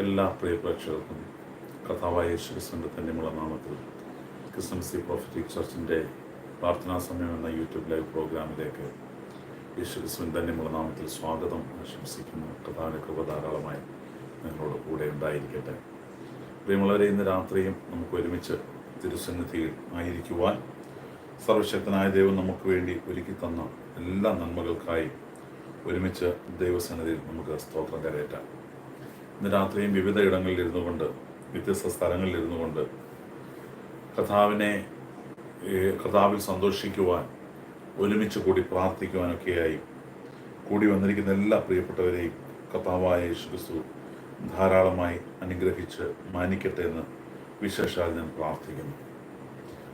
എല്ലാ പ്രിയ പ്രേക്ഷകർക്കും കഥാവായ യേശുക്രിസ്തുവിന്റെ തന്നെയുള്ള നാമത്തിൽ ക്രിസ്ത്യൻസി പ്രോഫിറ്റിക് ചർച്ചിന്റെ പ്രാർത്ഥനാ സമയം എന്ന യൂട്യൂബ് ലൈവ് പ്രോഗ്രാമിലേക്ക് യേശു ക്രിസ്തുവിൻ തന്നെയുള്ള നാമത്തിൽ സ്വാഗതം. ആശംസിക്കുന്നു. കഥാവിന്റെ കൃപ ധാരാളമായി നിങ്ങളോട് കൂടെ ഉണ്ടായിരിക്കട്ടെ. പ്രിയമുള്ളവരെ ഇന്ന് രാത്രിയും നമുക്ക് ഒരുമിച്ച് തിരുസന്നിധിയിൽ ആയിരിക്കുവാൻ സർവശക്തനായ ദൈവം നമുക്ക് വേണ്ടി ഒരുക്കി തന്ന എല്ലാ നന്മകൾക്കായി ഒരുമിച്ച് ദൈവസന്നിധിയിൽ നമുക്ക് സ്തോത്രം കരയറ്റാം. ഇന്ന് രാത്രിയും വിവിധ ഇടങ്ങളിൽ ഇരുന്നു കൊണ്ട് വ്യത്യസ്ത സ്ഥലങ്ങളിൽ ഇരുന്നു കൊണ്ട് കഥാവിനെ കഥാവിൽ സന്തോഷിക്കുവാൻ ഒരുമിച്ച് കൂടി പ്രാർത്ഥിക്കുവാനൊക്കെയായി കൂടി വന്നിരിക്കുന്ന എല്ലാ പ്രിയപ്പെട്ടവരെയും കഥാവായ യേശുക്രിസ്തു ധാരാളമായി അനുഗ്രഹിച്ച് മാനിക്കട്ടെ എന്ന് വിശേഷാൽ ഞാൻ പ്രാർത്ഥിക്കുന്നു.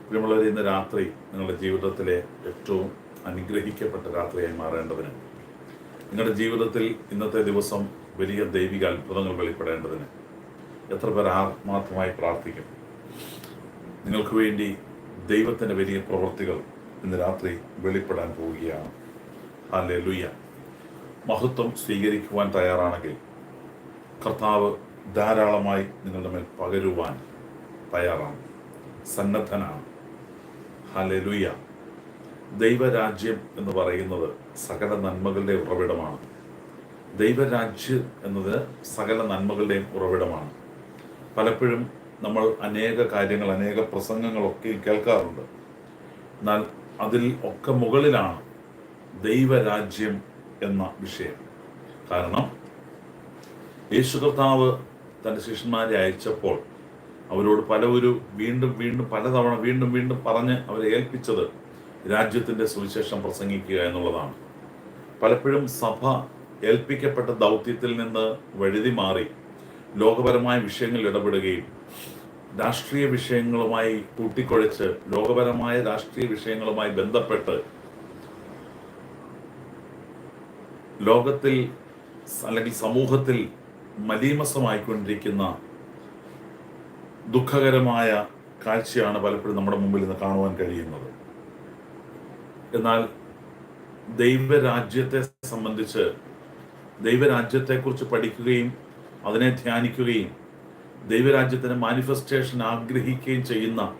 പ്രിയമുള്ളവരെ ഇന്ന് രാത്രി നിങ്ങളുടെ ജീവിതത്തിലെ ഏറ്റവും അനുഗ്രഹിക്കപ്പെട്ട രാത്രിയായി മാറേണ്ടതിന് നിങ്ങളുടെ ജീവിതത്തിൽ ഇന്നത്തെ ദിവസം വലിയ ദൈവിക അത്ഭുതങ്ങൾ വെളിപ്പെടേണ്ടതിന് എത്ര പേർ ആത്മാർത്ഥമായി പ്രാർത്ഥിക്കും? നിങ്ങൾക്ക് വേണ്ടി ദൈവത്തിന്റെ വലിയ പ്രവൃത്തികൾ ഇന്ന് രാത്രി വെളിപ്പെടാൻ പോവുകയാണ്. അല്ലെ ലുയ്യ മഹത്വം സ്വീകരിക്കുവാൻ തയ്യാറാണെങ്കിൽ കർത്താവ് ധാരാളമായി നിങ്ങളുടെ മേൽ പകരുവാൻ തയ്യാറാണ്. സന്നദ്ധനാണ്. ഹലെ ലുയ്യ ദൈവരാജ്യം എന്ന് പറയുന്നത് സകല നന്മകളുടെ ഉറവിടമാണ്. ദൈവരാജ്യം എന്നത് സകല നന്മകളുടെയും ഉറവിടമാണ്. പലപ്പോഴും നമ്മൾ അനേക കാര്യങ്ങൾ അനേക പ്രസംഗങ്ങളൊക്കെ കേൾക്കാറുണ്ട്. എന്നാൽ അതിൽ ഒക്കെ മുകളിലാണ് ദൈവരാജ്യം എന്ന വിഷയം. കാരണം യേശു കർത്താവ് തന്റെ ശിഷ്യന്മാരെ അയച്ചപ്പോൾ അവരോട് പലവരും വീണ്ടും വീണ്ടും പലതവണ വീണ്ടും വീണ്ടും പറഞ്ഞ് അവരെ ഏൽപ്പിച്ചത് രാജ്യത്തിന്റെ സുവിശേഷം പ്രസംഗിക്കുക എന്നുള്ളതാണ്. പലപ്പോഴും സഭ ഏൽപ്പിക്കപ്പെട്ട ദൗത്യത്തിൽ നിന്ന് വഴുതി മാറി ലോകപരമായ വിഷയങ്ങളിൽ ഇടപെടുകയും രാഷ്ട്രീയ വിഷയങ്ങളുമായി കൂട്ടിക്കൊഴിച്ച് ലോകപരമായ രാഷ്ട്രീയ വിഷയങ്ങളുമായി ബന്ധപ്പെട്ട് ലോകത്തിൽ അല്ലെങ്കിൽ സമൂഹത്തിൽ മലീമസമായിക്കൊണ്ടിരിക്കുന്ന ദുഃഖകരമായ കാഴ്ചയാണ് പലപ്പോഴും നമ്മുടെ മുമ്പിൽ നിന്ന് കാണുവാൻ കഴിയുന്നത്. എന്നാൽ ദൈവരാജ്യത്തെ സംബന്ധിച്ച് ദൈവരാജ്യത്തെക്കുറിച്ച് പഠിക്കുകയും അതിനെ ധ്യാനിക്കുകയും ദൈവരാജ്യത്തിന് മാനിഫെസ്റ്റേഷൻ ആഗ്രഹിക്കുകയും ചെയ്യുന്ന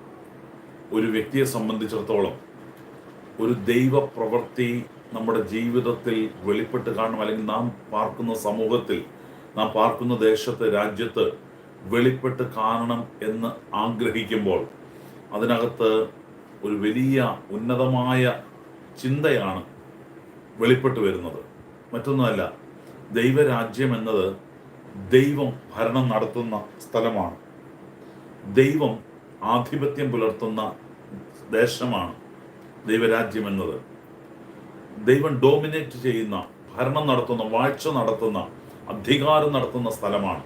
ഒരു വ്യക്തിയെ സംബന്ധിച്ചിടത്തോളം ഒരു ദൈവ പ്രവൃത്തി നമ്മുടെ ജീവിതത്തിൽ വെളിപ്പെട്ട് കാണും. അല്ലെങ്കിൽ നാം പാർക്കുന്ന സമൂഹത്തിൽ നാം പാർക്കുന്ന ദേശത്ത് രാജ്യത്ത് വെളിപ്പെട്ട് കാണണം എന്ന് ആഗ്രഹിക്കുമ്പോൾ അതിനകത്ത് ഒരു വലിയ ഉന്നതമായ ചിന്തയാണ് വെളിപ്പെട്ട് വരുന്നത്. മറ്റൊന്നുമല്ല ദൈവരാജ്യം എന്നത് ദൈവം ഭരണം നടത്തുന്ന സ്ഥലമാണ്. ദൈവം ആധിപത്യം പുലർത്തുന്ന ദേശമാണ് ദൈവരാജ്യം എന്നത്. ദൈവം ഡോമിനേറ്റ് ചെയ്യുന്ന ഭരണം നടത്തുന്ന വാഴ്ച നടത്തുന്ന അധികാരം നടത്തുന്ന സ്ഥലമാണ്.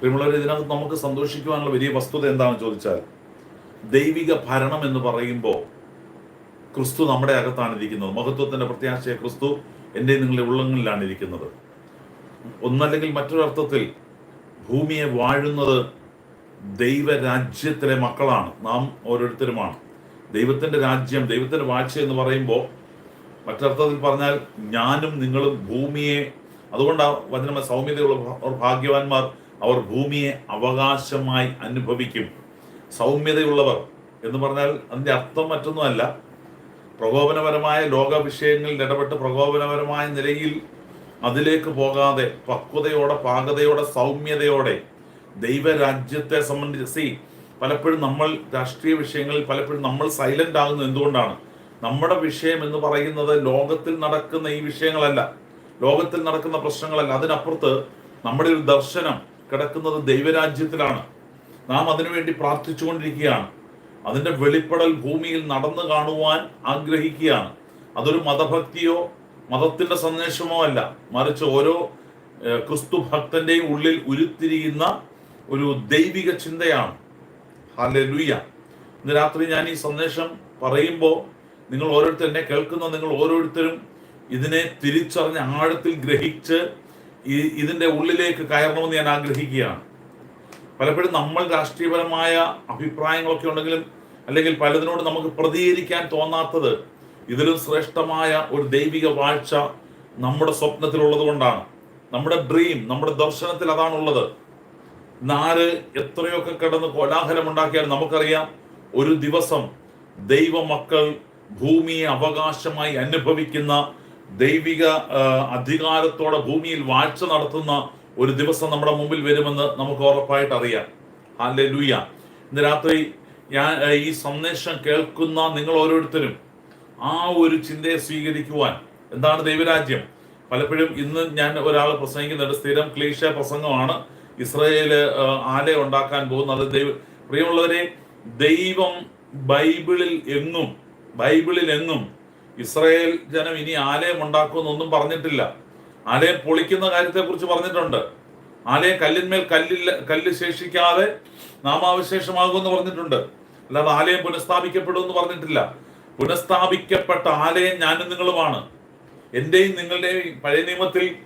പ്രിയമുള്ളവർ ഇതിനകത്ത് നമുക്ക് സന്തോഷിക്കുവാനുള്ള വലിയ വസ്തുത എന്താണെന്ന് ചോദിച്ചാൽ ദൈവിക ഭരണം എന്ന് പറയുമ്പോൾ ക്രിസ്തു നമ്മുടെ അകത്താണ് ഇരിക്കുന്നത്. മഹത്വത്തിന്റെ പ്രത്യാശയ ക്രിസ്തു എന്റെ നിങ്ങളുടെ ഉള്ളങ്ങളിലാണ് ഇരിക്കുന്നത്. ഒന്നല്ലെങ്കിൽ മറ്റൊരർത്ഥത്തിൽ ഭൂമിയെ വാഴുന്നത് ദൈവരാജ്യത്തിലെ മക്കളാണ്. നാം ഓരോരുത്തരുമാണ്. ദൈവത്തിന്റെ രാജ്യം ദൈവത്തിന്റെ വാഴ്ച എന്ന് പറയുമ്പോൾ മറ്റർത്ഥത്തിൽ പറഞ്ഞാൽ ഞാനും നിങ്ങളും ഭൂമിയെ അതുകൊണ്ടാണ് വചന സൗമ്യതയുള്ള ഭാഗ്യവാന്മാർ അവർ ഭൂമിയെ അവകാശമായി അനുഭവിക്കും. സൗമ്യതയുള്ളവർ എന്ന് പറഞ്ഞാൽ അതിന്റെ അർത്ഥം മറ്റൊന്നുമല്ല. പ്രകോപനപരമായ ലോക വിഷയങ്ങളിൽ ഇടപെട്ട് പ്രകോപനപരമായ നിലയിൽ അതിലേക്ക് പോകാതെ പക്വതയോടെ പാകതയോടെ സൗമ്യതയോടെ ദൈവരാജ്യത്തെ സംബന്ധിച്ച് സി പലപ്പോഴും നമ്മൾ രാഷ്ട്രീയ വിഷയങ്ങളിൽ പലപ്പോഴും നമ്മൾ സൈലന്റ് ആകുന്നത് എന്തുകൊണ്ടാണ്? നമ്മുടെ വിഷയം എന്ന് പറയുന്നത് ലോകത്തിൽ നടക്കുന്ന ഈ വിഷയങ്ങളല്ല. ലോകത്തിൽ നടക്കുന്ന പ്രശ്നങ്ങളല്ല. അതിനപ്പുറത്ത് നമ്മുടെ ഒരു ദർശനം കിടക്കുന്നത് ദൈവരാജ്യത്തിലാണ്. നാം അതിനുവേണ്ടി പ്രാർത്ഥിച്ചുകൊണ്ടിരിക്കുകയാണ്. അതിന്റെ വെളിപ്പെടൽ ഭൂമിയിൽ നടന്നു കാണുവാൻ ആഗ്രഹിക്കുകയാണ്. അതൊരു മതഭക്തിയോ മതത്തിന്റെ സന്ദേശമോ അല്ല മറിച്ച് ഓരോ ക്രിസ്തു ഭക്തന്റെയും ഉള്ളിൽ ഉരുത്തിരിയുന്ന ഒരു ദൈവിക ചിന്തയാണ്. ഹല്ലേലൂയ. ഇന്ന് രാത്രി ഞാൻ ഈ സന്ദേശം പറയുമ്പോൾ നിങ്ങൾ ഓരോരുത്തർ എന്നെ കേൾക്കുന്ന നിങ്ങൾ ഓരോരുത്തരും ഇതിനെ തിരിച്ചറിഞ്ഞ് ആഴത്തിൽ ഗ്രഹിച്ച് ഈ ഇതിന്റെ ഉള്ളിലേക്ക് കയറണമെന്ന് ഞാൻ ആഗ്രഹിക്കുകയാണ്. പലപ്പോഴും നമ്മൾ രാഷ്ട്രീയപരമായ അഭിപ്രായങ്ങളൊക്കെ ഉണ്ടെങ്കിലും അല്ലെങ്കിൽ പലതിനോട് നമുക്ക് പ്രതികരിക്കാൻ തോന്നാത്തത് ഇതിലും ശ്രേഷ്ഠമായ ഒരു ദൈവിക വാഴ്ച നമ്മുടെ സ്വപ്നത്തിലുള്ളത് കൊണ്ടാണ് നമ്മുടെ ഡ്രീം നമ്മുടെ ദർശനത്തിൽ അതാണുള്ളത്. നാല് എത്രയൊക്കെ കിടന്ന് കോലാഹലമുണ്ടാക്കിയാൽ നമുക്കറിയാം ഒരു ദിവസം ദൈവമക്കൾ ഭൂമിയെ അവകാശമായി അനുഭവിക്കുന്ന ദൈവിക അധികാരത്തോടെ ഭൂമിയിൽ വാഴ്ച നടത്തുന്ന ഒരു ദിവസം നമ്മുടെ മുമ്പിൽ വരുമെന്ന് നമുക്ക് ഉറപ്പായിട്ട് അറിയാം. അല്ലെ ലൂയ ഇന്ന് രാത്രി ഞാൻ ഈ സന്ദേശം കേൾക്കുന്ന നിങ്ങൾ ഓരോരുത്തരും ആ ഒരു ചിന്തയെ സ്വീകരിക്കുവാൻ. എന്താണ് ദൈവരാജ്യം? പലപ്പോഴും ഇന്ന് ഞാൻ ഒരാൾ പ്രസംഗിക്കുന്നുണ്ട്. സ്ഥിരം ക്ലേശ പ്രസംഗമാണ്. ഇസ്രയേൽ ആലയം ഉണ്ടാക്കാൻ പോകുന്നത്. ദൈവ പ്രിയമുള്ളവരെ ദൈവം ബൈബിളിൽ എങ്ങും ബൈബിളിൽ എങ്ങും ഇസ്രയേൽ ജനം ഇനി ആലയം ഉണ്ടാക്കുമെന്നൊന്നും പറഞ്ഞിട്ടില്ല. ആലയം പൊളിക്കുന്ന കാര്യത്തെക്കുറിച്ച് പറഞ്ഞിട്ടുണ്ട്. ആലയം കല്ലിന്മേൽ കല്ലില്ല കല്ല് ശേഷിക്കാതെ നാമാവശേഷമാകുമെന്ന് പറഞ്ഞിട്ടുണ്ട്. അല്ലാതെ ആലയം പുനഃസ്ഥാപിക്കപ്പെടുമെന്ന് പറഞ്ഞിട്ടില്ല. പുനഃസ്ഥാപിക്കപ്പെട്ട ആലയം ഞാനും നിങ്ങളുമാണ്. എന്റെയും നിങ്ങളുടെയും പഴയ നിയമത്തിൽ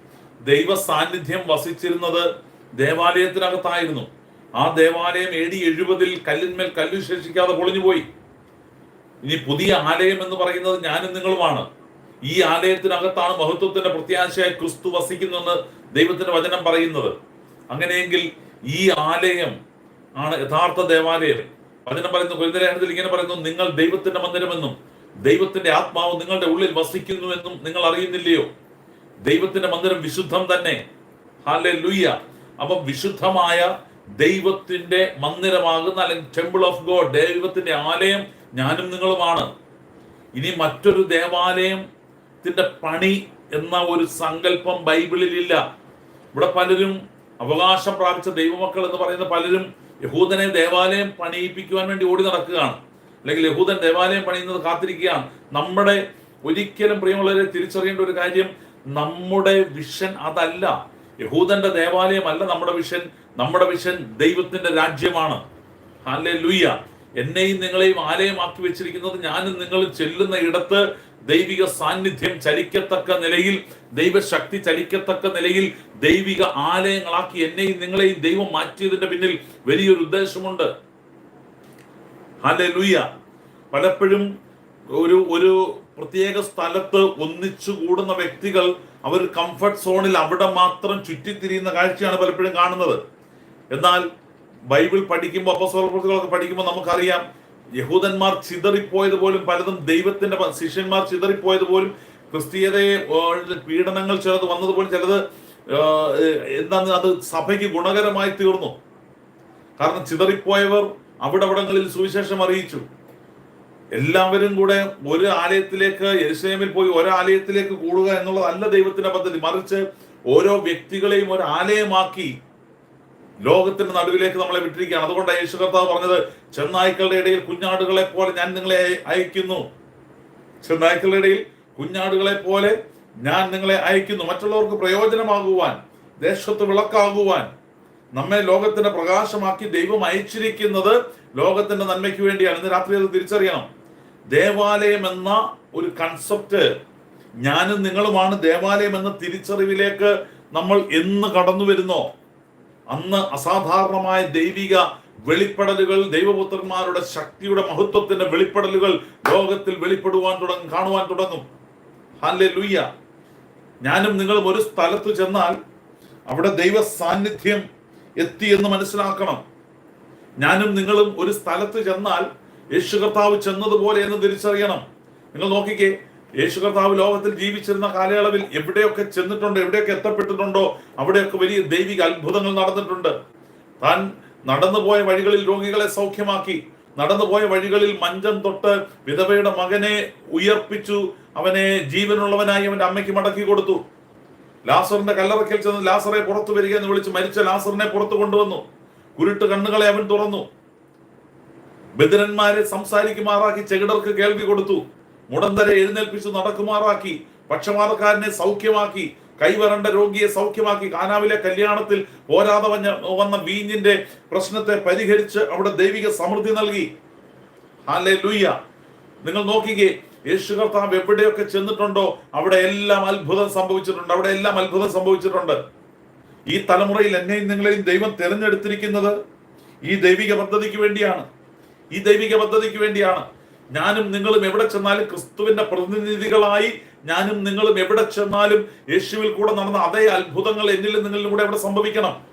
ദൈവ സാന്നിധ്യം വസിച്ചിരുന്നത് ദേവാലയത്തിനകത്തായിരുന്നു. ആ ദേവാലയം എ ഡി എഴുപതിൽ കല്ലിന്മേൽ കല്ലു ശേഷിക്കാതെ പൊളിഞ്ഞുപോയി. ഇനി പുതിയ ആലയം എന്ന് പറയുന്നത് ഞാനും നിങ്ങളുമാണ്. ഈ ആലയത്തിനകത്താണ് മഹത്വത്തിന്റെ പ്രത്യാശയായി ക്രിസ്തു വസിക്കുന്നെന്ന് ദൈവത്തിന്റെ വചനം പറയുന്നത്. അങ്ങനെയെങ്കിൽ ഈ ആലയം ആണ് യഥാർത്ഥ ദേവാലയം. വചനം പറയുന്നു കൊരിന്തലേഖനത്തിൽ ഇങ്ങനെ പറയുന്നു നിങ്ങൾ ദൈവത്തിന്റെ മന്ദിരമെന്നും ദൈവത്തിന്റെ ആത്മാവ് നിങ്ങളുടെ ഉള്ളിൽ വസിക്കുന്നുവെന്നും നിങ്ങൾ അറിയുന്നില്ലയോ? ദൈവത്തിന്റെ മന്ദിരം വിശുദ്ധം തന്നെ. ഹാലെ ലുയ്യ അപ്പം വിശുദ്ധമായ ദൈവത്തിന്റെ മന്ദിരമാകുന്ന അല്ലെങ്കിൽ ടെമ്പിൾ ഓഫ് ഗോഡ് ദൈവത്തിന്റെ ആലയം ഞാനും നിങ്ങളുമാണ്. ഇനി മറ്റൊരു ദേവാലയത്തിന്റെ പണി എന്ന ഒരു സങ്കല്പം ബൈബിളിൽ ഇല്ല ഇവിടെ പലരും അവകാശം പ്രാപിച്ച ദൈവമക്കൾ എന്ന് പറയുന്ന പലരും യഹൂദനെ ദേവാലയം പണിയിപ്പിക്കുവാൻ വേണ്ടി ഓടി നടക്കുകയാണ്. അല്ലെങ്കിൽ യഹൂദൻ ദേവാലയം പണിയുന്നത് കാത്തിരിക്കുകയാണ്. നമ്മുടെ ഒരിക്കലും പ്രിയമുള്ളവരെ തിരിച്ചറിയേണ്ട ഒരു കാര്യം നമ്മുടെ വിഷൻ അതല്ല. യഹൂദന്റെ ദേവാലയം അല്ല നമ്മുടെ വിഷൻ. നമ്മുടെ വിഷൻ ദൈവത്തിന്റെ രാജ്യമാണ്. അല്ലേ ലുയ്യ എന്നെയും നിങ്ങളെയും ആലയമാക്കി വെച്ചിരിക്കുന്നത് ഞാനും നിങ്ങൾ ചെല്ലുന്ന ഇടത്ത് ദൈവിക സാന്നിധ്യം ചലിക്കത്തക്ക നിലയിൽ ദൈവശക്തി ചലിക്കത്തക്ക നിലയിൽ ദൈവിക ആലയങ്ങളാക്കി എന്നെയും നിങ്ങളെയും ദൈവം മാറ്റിയതിന്റെ പിന്നിൽ വലിയൊരു ഉദ്ദേശമുണ്ട്. ഹലലുയ പലപ്പോഴും ഒരു ഒരു പ്രത്യേക സ്ഥലത്ത് ഒന്നിച്ചു കൂടുന്ന വ്യക്തികൾ അവർ കംഫർട്ട് സോണിൽ അവിടെ മാത്രം ചുറ്റിത്തിരിയുന്ന കാഴ്ചയാണ് പലപ്പോഴും കാണുന്നത്. എന്നാൽ ബൈബിൾ പഠിക്കുമ്പോൾ അപ്പസ്വലപ്രവൃത്തികളൊക്കെ പഠിക്കുമ്പോൾ നമുക്കറിയാം യഹൂദന്മാർ ചിതറിപ്പോയത് പോലും പലതും ദൈവത്തിന്റെ ശിഷ്യന്മാർ ചിതറിപ്പോയത് പോലും ക്രിസ്തീയതയെ പീഡനങ്ങൾ ചിലത് വന്നത് പോലും ചിലത് എന്താണ് അത് സഭയ്ക്ക് ഗുണകരമായി തീർന്നു. കാരണം ചിതറിപ്പോയവർ അവിടെ അവിടങ്ങളിൽ സുവിശേഷം അറിയിച്ചു. എല്ലാവരും കൂടെ ഒരു ആലയത്തിലേക്ക് യരുസലേമിൽ പോയി ഒരു ആലയത്തിലേക്ക് കൂടുക എന്നുള്ളതല്ല ദൈവത്തിന്റെ പദ്ധതി. മറിച്ച് ഓരോ വ്യക്തികളെയും ഒരു ആലയമാക്കി ലോകത്തിന്റെ നടുവിലേക്ക് നമ്മളെ വിട്ടിരിക്കുകയാണ്. അതുകൊണ്ടാണ് യേശു കർത്താവ് പറഞ്ഞത് ചെന്നായ്ക്കളുടെ ഇടയിൽ കുഞ്ഞാടുകളെ പോലെ ഞാൻ നിങ്ങളെ അയ- അയക്കുന്നു. ചെന്നായ്ക്കളുടെ ഇടയിൽ കുഞ്ഞാടുകളെ പോലെ ഞാൻ നിങ്ങളെ അയക്കുന്നു. മറ്റുള്ളവർക്ക് പ്രയോജനമാകുവാൻ ദേശത്ത് വിളക്കാകുവാൻ. നമ്മെ ലോകത്തിന്റെ പ്രകാശമാക്കി ദൈവം അയച്ചിരിക്കുന്നത് ലോകത്തിന്റെ നന്മയ്ക്ക് വേണ്ടിയാണ്. ഇന്ന് രാത്രി അത് തിരിച്ചറിയണം. ദേവാലയം എന്ന ഒരു കൺസെപ്റ്റ് ഞാനും നിങ്ങളുമാണ്. ദേവാലയം എന്ന തിരിച്ചറിവിലേക്ക് നമ്മൾ എന്ന് കടന്നു വരുന്നോ? അന്ന് അസാധാരണമായ ദൈവിക വെളിപ്പെടലുകൾ ദൈവപുത്രന്മാരുടെ ശക്തിയുടെ മഹത്വത്തിന്റെ വെളിപ്പെടലുകൾ ലോകത്തിൽ വെളിപ്പെടുവാൻ തുടങ്ങും കാണുവാൻ തുടങ്ങും. ഹാലെ ലുയ്യ ഞാനും നിങ്ങളും ഒരു സ്ഥലത്ത് ചെന്നാൽ അവിടെ ദൈവ സാന്നിധ്യം എത്തി എന്ന് മനസ്സിലാക്കണം. ഞാനും നിങ്ങളും ഒരു സ്ഥലത്ത് ചെന്നാൽ യേശു കർത്താവ് ചെന്നതുപോലെ എന്ന് തിരിച്ചറിയണം. നിങ്ങൾ നോക്കിക്കേ യേശു കർത്താവ് ലോകത്തിൽ ജീവിച്ചിരുന്ന കാലയളവിൽ എവിടെയൊക്കെ ചെന്നിട്ടുണ്ടോ എവിടെയൊക്കെ എത്തപ്പെട്ടിട്ടുണ്ടോ അവിടെയൊക്കെ വലിയ ദൈവിക അത്ഭുതങ്ങൾ നടന്നിട്ടുണ്ട്. താൻ നടന്നുപോയ വഴികളിൽ രോഗികളെ സൗഖ്യമാക്കി നടന്നുപോയ വഴികളിൽ മഞ്ചം തൊട്ട് വിധവയുടെ മകനെ ഉയർപ്പിച്ചു അവനെ ജീവനുള്ളവനായി അവന്റെ അമ്മയ്ക്ക് മടക്കി കൊടുത്തു. ലാസറിന്റെ കല്ലറയ്ക്കൽ ചെന്ന് ലാസറെ പുറത്തു വരിക എന്ന് വിളിച്ച് മരിച്ച ലാസറിനെ പുറത്തു കൊണ്ടുവന്നു. കുരുട്ട് കണ്ണുകളെ അവൻ തുറന്നു. ബദിരന്മാരെ സംസാരിക്കുമാറാക്കി ചെകിടർക്ക് കേൾവി കൊടുത്തു. മുടന്തരെ എഴുന്നേൽപ്പിച്ച് നടക്കുമാറാക്കി. പക്ഷമാർക്കാരനെ സൗഖ്യമാക്കി. കൈവരണ്ട രോഗിയെ സൗഖ്യമാക്കി. കാനാവിലെ കല്യാണത്തിൽ പോരാതെ വന്ന വന്ന വീഞ്ഞിന്റെ പ്രശ്നത്തെ പരിഹരിച്ച് അവിടെ ദൈവിക സമൃദ്ധി നൽകി. ഹാലേ ലൂയ്യ നിങ്ങൾ നോക്കിക്കേ യേശു കർത്താവ് എവിടെയൊക്കെ ചെന്നിട്ടുണ്ടോ അവിടെ എല്ലാം അത്ഭുതം സംഭവിച്ചിട്ടുണ്ട്. അവിടെ എല്ലാം അത്ഭുതം സംഭവിച്ചിട്ടുണ്ട്. ഈ തലമുറയിൽ എന്നെയും നിങ്ങളെയും ദൈവം തിരഞ്ഞെടുത്തിരിക്കുന്നത് ഈ ദൈവിക പദ്ധതിക്ക് വേണ്ടിയാണ്. ഈ ദൈവിക പദ്ധതിക്ക് വേണ്ടിയാണ്. ഞാനും നിങ്ങളും എവിടെ ചെന്നാലും ക്രിസ്തുവിന്റെ പ്രതിനിധികളായി ഞാനും നിങ്ങളും എവിടെ ചെന്നാലും യേശുവിൽ കൂടെ നടന്ന അതേ അത്ഭുതങ്ങൾ എന്നിലും നിങ്ങളിലും കൂടെ എവിടെ സംഭവിക്കണം?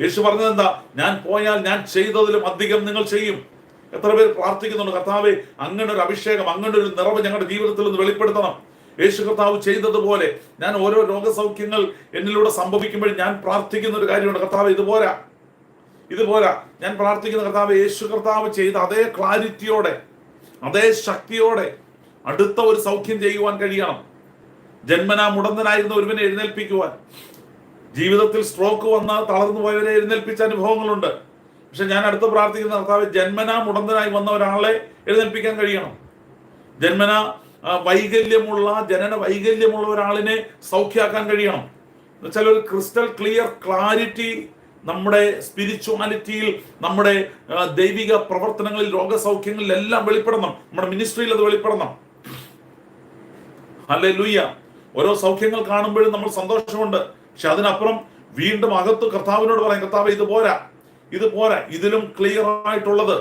യേശു പറഞ്ഞത് എന്താ? ഞാൻ പോയാൽ ഞാൻ ചെയ്തതിലും അധികം നിങ്ങൾ ചെയ്യും. എത്ര പേര് പ്രാർത്ഥിക്കുന്നുണ്ട്? കർത്താവെ അങ്ങനെ ഒരു അഭിഷേകം അങ്ങനെ ഒരു നിറവ് ഞങ്ങളുടെ ജീവിതത്തിൽ നിന്ന് വെളിപ്പെടുത്തണം. യേശു കർത്താവ് ചെയ്തതുപോലെ ഞാൻ ഓരോ രോഗസൗഖ്യങ്ങൾ എന്നിലൂടെ സംഭവിക്കുമ്പോൾ ഞാൻ പ്രാർത്ഥിക്കുന്ന ഒരു കാര്യമുണ്ട്. കർത്താവ് ഇതുപോരാ. ഇതുപോരാ. ഞാൻ പ്രാർത്ഥിക്കുന്ന കർത്താവ് യേശു കർത്താവ് ചെയ്ത അതേ ക്ലാരിറ്റിയോടെ അതേ ശക്തിയോടെ അടുത്ത ഒരു സൗഖ്യം ചെയ്യുവാൻ കഴിയണം. ജന്മനാ മുടന്തനായിരുന്ന ഒരുവനെ എഴുന്നേൽപ്പിക്കുവാൻ. ജീവിതത്തിൽ സ്ട്രോക്ക് വന്ന തളർന്നു പോയവരെ എഴുന്നേൽപ്പിച്ച അനുഭവങ്ങളുണ്ട്. പക്ഷെ ഞാൻ അടുത്ത് പ്രാർത്ഥിക്കുന്ന കർത്താവ് ജന്മനാ മുടന്തനായി വന്ന ഒരാളെ എഴുന്നേൽപ്പിക്കാൻ കഴിയണം. ജന്മന വൈകല്യമുള്ള ജനന വൈകല്യമുള്ള ഒരാളിനെ സൗഖ്യാക്കാൻ കഴിയണം. എന്നുവെച്ചാൽ ഒരു ക്രിസ്റ്റൽ ക്ലിയർ ക്ലാരിറ്റി നമ്മുടെ സ്പിരിച്വാലിറ്റിയിൽ നമ്മുടെ ദൈവിക പ്രവർത്തനങ്ങളിൽ രോഗസൗഖ്യങ്ങളിൽ എല്ലാം വെളിപ്പെടണം. നമ്മുടെ മിനിസ്ട്രിയിൽ അത് വെളിപ്പെടണം. അല്ലെ ലൂയ്യ ഓരോ സൗഖ്യങ്ങൾ കാണുമ്പോഴും നമ്മൾ സന്തോഷമുണ്ട്. പക്ഷെ അതിനപ്പുറം വീണ്ടും അകത്ത് കർത്താവിനോട് പറയാം കർത്താവ് ഇത് പോരാ. ഇത് പോരാ. ഇതിലും ക്ലിയർ ആയിട്ടുള്ളത്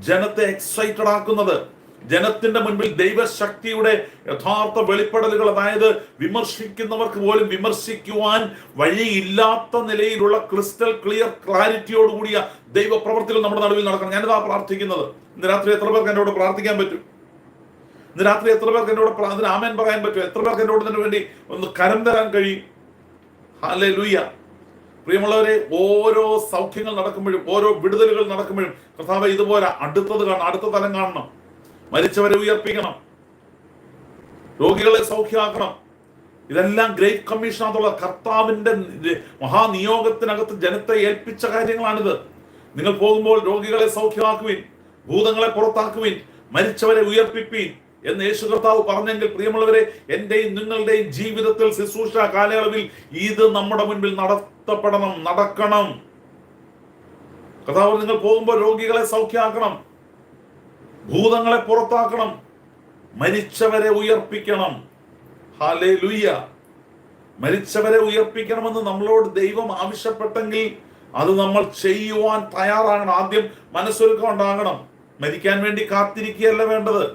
ജനത്തെ എക്സൈറ്റഡ് ആക്കുന്നത് ജനത്തിന്റെ മുൻപിൽ ദൈവശക്തിയുടെ യഥാർത്ഥ വെളിപ്പെടലുകൾ അതായത് വിമർശിക്കുന്നവർക്ക് പോലും വിമർശിക്കുവാൻ വഴിയില്ലാത്ത നിലയിലുള്ള ക്രിസ്റ്റൽ ക്ലിയർ ക്ലാരിറ്റിയോട് കൂടിയ ദൈവ പ്രവർത്തികൾ നമ്മുടെ നടുവിൽ നടക്കണം. ഞാനിതാ പ്രാർത്ഥിക്കുന്നത്. ഇന്ന് രാത്രി എത്ര പേർക്ക് എന്നോട് പ്രാർത്ഥിക്കാൻ പറ്റും? ഇന്ന് രാത്രി എത്ര പേർക്ക് എന്നോട് അതിന് ആമേൻ പറയാൻ പറ്റും? എത്ര പേർക്ക് എന്നോട് ഇതിനു വേണ്ടി ഒന്ന് കരം തരാൻ കഴിയും? ഹാലേ ലൂയ്യ പ്രിയമുള്ളവരെ ഓരോ സൗഖ്യങ്ങൾ നടക്കുമ്പോഴും ഓരോ വിടുതലുകൾ നടക്കുമ്പോഴും കർത്താവ് ഇതുപോലെ അടുത്തത് കാണണം അടുത്ത തലം കാണണം. മരിച്ചവരെ ഉയർപ്പിക്കണം. രോഗികളെ സൗഖ്യമാക്കണം ഇതെല്ലാം ഗ്രേറ്റ് കമ്മീഷൻ കമ്മീഷനകത്തുള്ള കർത്താവിന്റെ മഹാനിയോഗത്തിനകത്ത് ജനത്തെ ഏൽപ്പിച്ച കാര്യങ്ങളാണിത്. നിങ്ങൾ പോകുമ്പോൾ രോഗികളെ സൗഖ്യമാക്കുവിൻ ഭൂതങ്ങളെ പുറത്താക്കുവിൻ മരിച്ചവരെ ഉയർപ്പിപ്പീൻ എന്ന് യേശു കർത്താവ് പറഞ്ഞെങ്കിൽ പ്രിയമുള്ളവരെ എന്റെയും നിങ്ങളുടെയും ജീവിതത്തിൽ ശുശ്രൂഷ കാലയളവിൽ ഇത് നമ്മുടെ മുൻപിൽ നടത്തപ്പെടണം നടക്കണം. കർത്താവ് നിങ്ങൾ പോകുമ്പോൾ രോഗികളെ സൗഖ്യമാക്കണം ഭൂതങ്ങളെ പുറത്താക്കണം. മരിച്ചവരെ ഉയർപ്പിക്കണം. ഹാലേ ലുയ്യ മരിച്ചവരെ ഉയർപ്പിക്കണമെന്ന് നമ്മളോട് ദൈവം ആവശ്യപ്പെട്ടെങ്കിൽ അത് നമ്മൾ ചെയ്യുവാൻ തയ്യാറാകണം. ആദ്യം മനസ്സൊരുക്കം ഉണ്ടാകണം. മരിക്കാൻ വേണ്ടി കാത്തിരിക്കുകയല്ല വേണ്ടത്.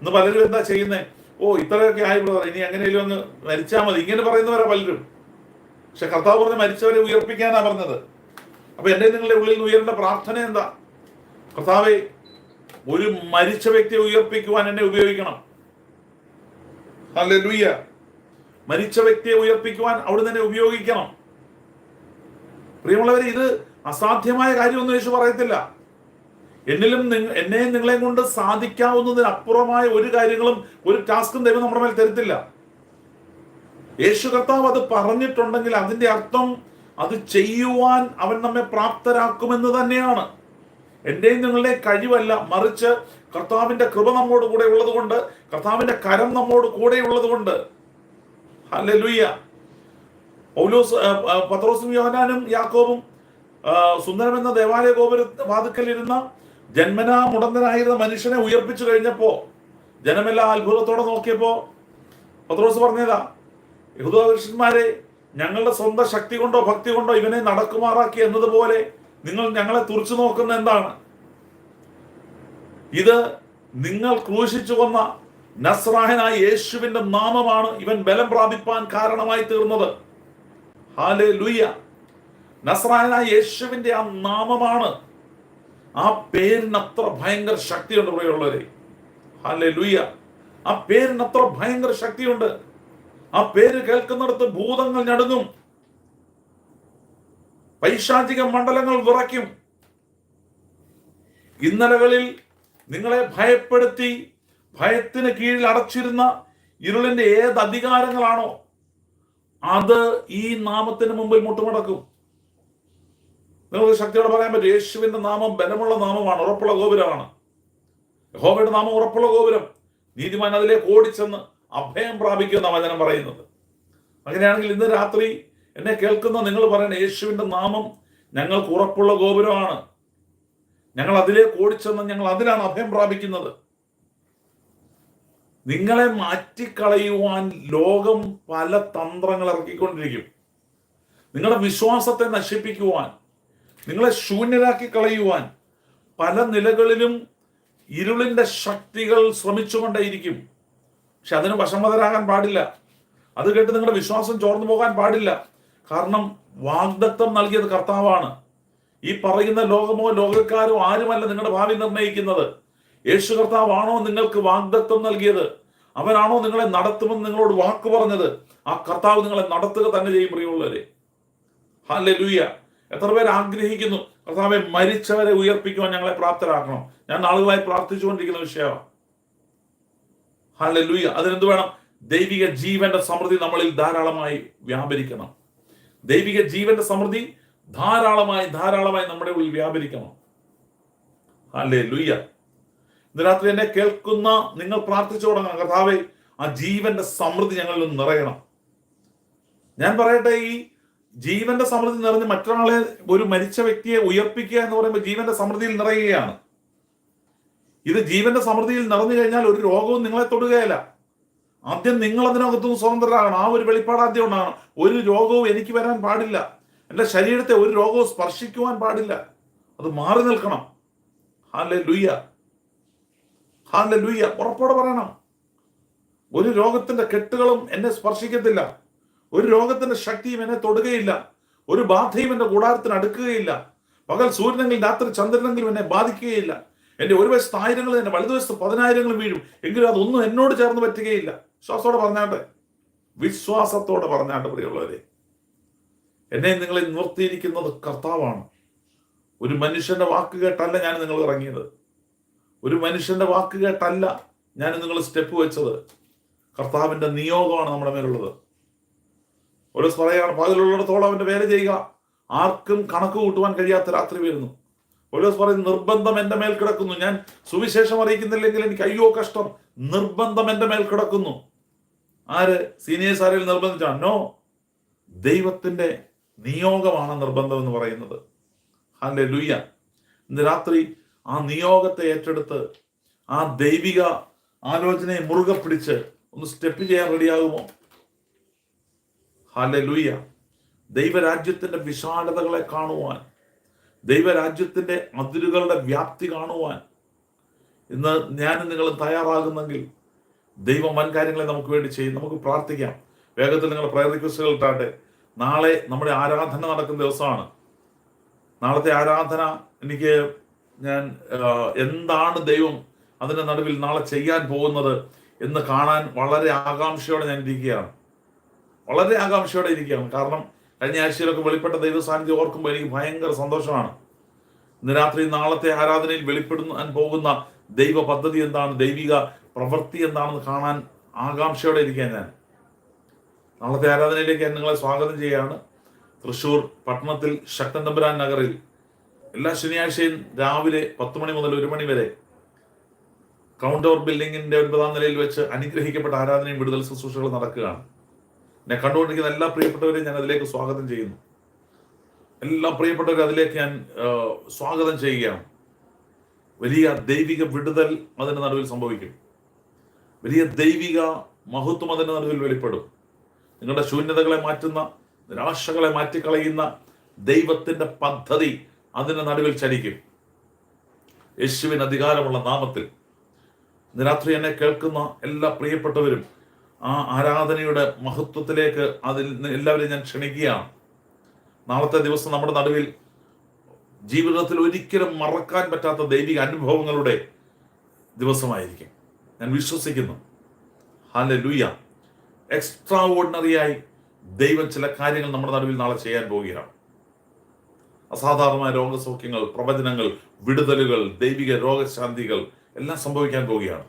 ഇന്ന് പലരും എന്താ ചെയ്യുന്നേ? ഓ ഇത്രയൊക്കെ ആയി ബ്രദർ ഇനി എങ്ങനെയും ഒന്ന് മരിച്ചാൽ മതി. ഇങ്ങനെ പറയുന്നവരാ പലരും. പക്ഷെ കർത്താവ് പറഞ്ഞ് മരിച്ചവരെ ഉയർപ്പിക്കാനാ പറഞ്ഞത്. അപ്പൊ എന്റെ നിങ്ങളുടെ ഉള്ളിൽ ഉയരേണ്ട പ്രാർത്ഥന എന്താ? കർത്താവെ ഒരു മരിച്ച വ്യക്തിയെ ഉയർപ്പിക്കുവാൻ എന്നെ ഉപയോഗിക്കണം. ഹല്ലേലൂയ. മരിച്ച വ്യക്തിയെ ഉയർപ്പിക്കുവാൻ അവിടെ തന്നെ ഉപയോഗിക്കണം. പ്രിയമുള്ളവരെ ഇത് അസാധ്യമായ കാര്യമൊന്നും യേശു പറയത്തില്ല. എന്നിലും എന്നെയും നിങ്ങളെയും കൊണ്ട് സാധിക്കാവുന്നതിനപ്പുറമായ ഒരു കാര്യങ്ങളും ഒരു ടാസ്കും ദൈവം നമ്മുടെ മേൽ തരത്തില്ല. യേശു കർത്താവ് അത് പറഞ്ഞിട്ടുണ്ടെങ്കിൽ അതിന്റെ അർത്ഥം അത് ചെയ്യുവാൻ അവൻ നമ്മെ പ്രാപ്തരാക്കുമെന്ന് തന്നെയാണ്. എന്റെയും നിങ്ങളുടെ കഴിവല്ല മറിച്ച് കർത്താവിന്റെ കൃപ നമ്മോട് കൂടെ ഉള്ളതുകൊണ്ട് കർത്താവിന്റെ കരം നമ്മോട് കൂടെ ഉള്ളതുകൊണ്ട്. ഹല്ലേലൂയ. പൗലോസ് ആ, ആ, പത്രോസും യോഹനാനും യാക്കോബും സുന്ദരം എന്ന ദേവാലയ ഗോപുര വാതുക്കലിരുന്ന ജന്മനാ മുടന്തനായിരുന്ന മനുഷ്യനെ ഉയർപ്പിച്ചു കഴിഞ്ഞപ്പോ ജനമെല്ലാം അത്ഭുതത്തോടെ നോക്കിയപ്പോ പത്രോസ് പറഞ്ഞതാ യഹൂദപുരുഷന്മാരെ ഞങ്ങളുടെ സ്വന്തം ശക്തി കൊണ്ടോ ഭക്തി കൊണ്ടോ ഇവനെ നടക്കുമാറാക്കി എന്നതുപോലെ നിങ്ങൾ ഞങ്ങളെ തുറച്ചു നോക്കുന്ന എന്താണ്? ഇത് നിങ്ങൾ ക്രൂശിച്ചു കൊന്ന നസ്രാഹനായ യേശുവിന്റെ നാമമാണ് ഇവൻ ബലം പ്രാപിപ്പാൻ കാരണമായി തീർന്നത്. ഹാലേ ലുയ്യ നസ്രാഹനായ യേശുവിന്റെ ആ നാമമാണ്. ആ പേരിനത്ര ഭയങ്കര ശക്തിയുണ്ട് പ്രിയമുള്ളവരെ. ഹാലേ ലുയ്യ ആ പേരിനത്ര ഭയങ്കര ശക്തിയുണ്ട്. ആ പേര് കേൾക്കുന്നിടത്ത് ഭൂതങ്ങൾ ഞടുങ്ങും. പൈശാചിക മണ്ഡലങ്ങൾ വിറയ്ക്കും. ഇന്നലകളിൽ നിങ്ങളെ ഭയപ്പെടുത്തി ഭയത്തിന് കീഴിൽ അടച്ചിരുന്ന ഇരുളിന്റെ ഏത് അധികാരങ്ങളാണോ അത് ഈ നാമത്തിന് മുമ്പിൽ മുട്ടുമടക്കും. നിങ്ങൾക്ക് ശക്തിയോടെ പറയാൻ പറ്റും യേശുവിന്റെ നാമം ബലമുള്ള നാമമാണ് ഉറപ്പുള്ള ഗോപുരമാണ്. യഹോവയുടെ നാമം ഉറപ്പുള്ള ഗോപുരം. നീതിമാൻ അതിലേക്ക് ഓടിച്ചെന്ന് അഭയം പ്രാപിക്കുന്ന വചനം പറയുന്നത്. അങ്ങനെയാണെങ്കിൽ ഇന്ന് രാത്രി എന്നെ കേൾക്കുന്ന നിങ്ങൾ പറയുന്ന യേശുവിന്റെ നാമം ഞങ്ങൾക്ക് ഉറപ്പുള്ള ഗോപുരമാണ്. ഞങ്ങൾ അതിലേക്ക് ഓടിച്ചെന്ന് ഞങ്ങൾ അതിലാണ് അഭയം പ്രാപിക്കുന്നത്. നിങ്ങളെ മാറ്റിക്കളയുവാൻ ലോകം പല തന്ത്രങ്ങൾ ഇറക്കിക്കൊണ്ടിരിക്കും. നിങ്ങളുടെ വിശ്വാസത്തെ നശിപ്പിക്കുവാൻ നിങ്ങളെ ശൂന്യരാക്കി കളയുവാൻ പല നിലകളിലും ഇരുളിന്റെ ശക്തികൾ ശ്രമിച്ചുകൊണ്ടേയിരിക്കും. പക്ഷെ അതിന് വശമതരാകാൻ പാടില്ല. അത് കേട്ട് നിങ്ങളുടെ വിശ്വാസം ചോർന്നു പോകാൻ പാടില്ല. കാരണം വാഗ്ദത്തം നൽകിയത് കർത്താവാണ്. ഈ പറയുന്ന ലോകമോ ലോകക്കാരോ ആരുമല്ല നിങ്ങളുടെ ഭാവി നിർണയിക്കുന്നത്. യേശു കർത്താവാണോ നിങ്ങൾക്ക് വാഗ്ദത്തം നൽകിയത്? അവനാണോ നിങ്ങളെ നടത്തുമെന്ന് നിങ്ങളോട് വാക്ക് പറഞ്ഞത്? ആ കർത്താവ് നിങ്ങളെ നടത്തുക തന്നെ ചെയ്യും പ്രിയമുള്ളവരെ. ഹാലെ ലൂയ എത്ര പേര് ആഗ്രഹിക്കുന്നു കർത്താവെ മരിച്ചവരെ ഉയർപ്പിക്കുവാൻ ഞങ്ങളെ പ്രാപ്തരാക്കണം. ഞാൻ ആളുകളായി പ്രാർത്ഥിച്ചുകൊണ്ടിരിക്കുന്ന വിഷയമാണ് ഹാലെ ലൂയ അതിനെന്ത് വേണം? ദൈവിക ജീവന്റെ സമൃദ്ധി നമ്മളിൽ ധാരാളമായി വ്യാപരിക്കണം. ദൈവിക ജീവന്റെ സമൃദ്ധി ധാരാളമായി ധാരാളമായി നമ്മുടെ ഉള്ളിൽ വ്യാപരിക്കണം. അല്ലേ ലുയ്യ ഇന്ന് രാത്രി എന്നെ കേൾക്കുന്ന നിങ്ങൾ പ്രാർത്ഥിച്ചു തുടങ്ങണം. കർത്താവെ ആ ജീവന്റെ സമൃദ്ധി ഞങ്ങളിൽ നിന്ന് നിറയണം. ഞാൻ പറയട്ടെ ഈ ജീവന്റെ സമൃദ്ധി നിറഞ്ഞ് മറ്റൊരാളെ ഒരു മരിച്ച വ്യക്തിയെ ഉയർപ്പിക്കുക എന്ന് പറയുമ്പോൾ ജീവന്റെ സമൃദ്ധിയിൽ നിറയുകയാണ്. ഇത് ജീവന്റെ സമൃദ്ധിയിൽ നിറഞ്ഞു കഴിഞ്ഞാൽ ഒരു രോഗവും നിങ്ങളെ തൊടുകയില്ല. ആദ്യം നിങ്ങൾ അതിനകത്തുനിന്ന് സ്വതന്ത്രരാകണം. ആ ഒരു വെളിപ്പാട് ആദ്യം ഉണ്ടാകണം. ഒരു രോഗവും എനിക്ക് വരാൻ പാടില്ല. എന്റെ ശരീരത്തെ ഒരു രോഗവും സ്പർശിക്കുവാൻ പാടില്ല. അത് മാറി നിൽക്കണം. ഹാലെ ലുയ്യ ഹാലെ ലുയ്യ ഉറപ്പോടെ പറയണം. ഒരു രോഗത്തിന്റെ കെട്ടുകളും എന്നെ സ്പർശിക്കത്തില്ല. ഒരു രോഗത്തിന്റെ ശക്തിയും എന്നെ തൊടുകയില്ല. ഒരു ബാധയും എന്റെ കൂടാരത്തിന് അടുക്കുകയില്ല. പകൽ സൂര്യനെങ്കിലും രാത്രി ചന്ദ്രനെങ്കിലും എന്നെ ബാധിക്കുകയില്ല. എന്റെ ഒരു വശത്ത് ആയിരങ്ങളും എന്റെ വലതുവശത്ത് പതിനായിരങ്ങളും വീഴും. എങ്കിലും അതൊന്നും എന്നോട് ചേർന്ന് പറ്റുകയില്ല. വിശ്വാസത്തോടെ പറഞ്ഞാണ്ട് വിശ്വാസത്തോടെ പറഞ്ഞാണ്ട് പ്രിയമുള്ളവരെ എന്നെ നിങ്ങളെ നിർത്തിയിരിക്കുന്നത് കർത്താവാണ്. ഒരു മനുഷ്യന്റെ വാക്ക് കേട്ടല്ല ഞാൻ നിങ്ങൾ ഇറങ്ങിയത്. ഒരു മനുഷ്യന്റെ വാക്ക് കേട്ടല്ല ഞാൻ നിങ്ങൾ സ്റ്റെപ്പ് വെച്ചത്. കർത്താവിന്റെ നിയോഗമാണ് നമ്മുടെ മേലുള്ളത്. ഒരു പറയാണ് പകലുള്ളിടത്തോളം അവന്റെ വേല ചെയ്യുക. ആർക്കും കണക്ക് കൂട്ടുവാൻ കഴിയാത്ത രാത്രി വരുന്നു. ഒരു പറയും നിർബന്ധം എന്റെ മേൽ കിടക്കുന്നു. ഞാൻ സുവിശേഷം അറിയിക്കുന്നില്ലെങ്കിൽ എനിക്ക് അയ്യോ കഷ്ടം. നിർബന്ധം എന്റെ മേൽ കിടക്കുന്നു. ആര്? സീനിയേഴ്സ് ആരെങ്കിലും നിർബന്ധിച്ചാണ്? നോ. ദൈവത്തിന്റെ നിയോഗമാണ് നിർബന്ധം എന്ന് പറയുന്നത്. അല്ലെ ലുയ്യ ഇന്ന് രാത്രി ആ നിയോഗത്തെ ഏറ്റെടുത്ത് ആ ദൈവിക ആലോചനയെ മുറുകെ പിടിച്ച് ഒന്ന് സ്റ്റെപ്പ് ചെയ്യാൻ റെഡിയാകുമോ? ഹാലെ ലുയ്യ ദൈവരാജ്യത്തിന്റെ വിശാലതകളെ കാണുവാൻ ദൈവരാജ്യത്തിന്റെ അതിരുകളുടെ വ്യാപ്തി കാണുവാൻ ഇന്ന് ഞാനും നിങ്ങൾ തയ്യാറാകുന്നെങ്കിൽ ദൈവം വൻ കാര്യങ്ങളെ നമുക്ക് വേണ്ടി ചെയ്യും. നമുക്ക് പ്രാർത്ഥിക്കാം. വേഗത്തിൽ നിങ്ങൾ പ്രയർ റിക്വസ്റ്റുകൾ ഇട്ടാട്ടെ നാളെ നമ്മുടെ ആരാധന നടക്കുന്ന ദിവസമാണ്. നാളത്തെ ആരാധന എനിക്ക് ഞാൻ എന്താണ് ദൈവം അതിന്റെ നടുവിൽ നാളെ ചെയ്യാൻ പോകുന്നത് എന്ന് കാണാൻ വളരെ ആകാംക്ഷയോടെ ഞാൻ ഇരിക്കുകയാണ്. വളരെ ആകാംക്ഷയോടെ ഇരിക്കുകയാണ്. കാരണം കഴിഞ്ഞ ആഴ്ചയിലൊക്കെ വെളിപ്പെട്ട ദൈവ സാന്നിധ്യം ഓർക്കുമ്പോൾ എനിക്ക് ഭയങ്കര സന്തോഷമാണ്. ഇന്ന് രാത്രി നാളത്തെ ആരാധനയിൽ വെളിപ്പെടുന്ന പോകുന്ന ദൈവ പദ്ധതി എന്താണ്? ദൈവിക പ്രവൃത്തി എന്താണെന്ന് കാണാൻ ആകാംക്ഷയോടെ ഇരിക്കാൻ ഞാൻ. നാളത്തെ ആരാധനയിലേക്ക് ഞാൻ നിങ്ങളെ സ്വാഗതം ചെയ്യുകയാണ്. തൃശ്ശൂർ പട്ടണത്തിൽ ശക്തൻ തമ്പുരാൻ നഗറിൽ എല്ലാ ശനിയാഴ്ചയും രാവിലെ പത്ത് മണി മുതൽ ഒരു മണി വരെ കൗണ്ടോർ ബിൽഡിങ്ങിന്റെ ഒൻപതാം നിലയിൽ വെച്ച് അനുഗ്രഹിക്കപ്പെട്ട ആരാധനയും വിടുതൽ ശുശ്രൂഷകൾ നടക്കുകയാണ്. എന്നെ കണ്ടുകൊണ്ടിരിക്കുന്ന എല്ലാ പ്രിയപ്പെട്ടവരെയും ഞാൻ അതിലേക്ക് സ്വാഗതം ചെയ്യുന്നു. എല്ലാ പ്രിയപ്പെട്ടവരും അതിലേക്ക് ഞാൻ സ്വാഗതം ചെയ്യുകയാണ്. വലിയ ദൈവിക വിടുതൽ അതിന്റെ നടുവിൽ സംഭവിക്കും. വലിയ ദൈവിക മഹത്വം അതിന്റെ നടുവിൽ വെളിപ്പെടും. നിങ്ങളുടെ ശൂന്യതകളെ മാറ്റുന്ന നിരാശകളെ മാറ്റിക്കളയുന്ന ദൈവത്തിന്റെ പദ്ധതി അതിന്റെ നടുവിൽ ചലിക്കും. യേശുവിന് അധികാരമുള്ള നാമത്തിൽ. രാത്രി എന്നെ കേൾക്കുന്ന എല്ലാ പ്രിയപ്പെട്ടവരും ആ ആരാധനയുടെ മഹത്വത്തിലേക്ക് അതിൽ എല്ലാവരെയും ഞാൻ ക്ഷണിക്കുകയാണ്. നാളത്തെ ദിവസം നമ്മുടെ നടുവിൽ ജീവിതത്തിൽ ഒരിക്കലും മറക്കാൻ പറ്റാത്ത ദൈവിക അനുഭവങ്ങളുടെ ദിവസമായിരിക്കും. ഞാൻ വിശ്വസിക്കുന്നു. ഹാലെ ലൂയ എക്സ്ട്രാ ഓർഡിനറിയായി ദൈവം ചില കാര്യങ്ങൾ നമ്മുടെ നടുവിൽ നാളെ ചെയ്യാൻ പോവുകയാണ്. അസാധാരണമായ രോഗസൗഖ്യങ്ങൾ പ്രവചനങ്ങൾ വിടുതലുകൾ ദൈവിക രോഗശാന്തികൾ എല്ലാം സംഭവിക്കാൻ പോവുകയാണ്.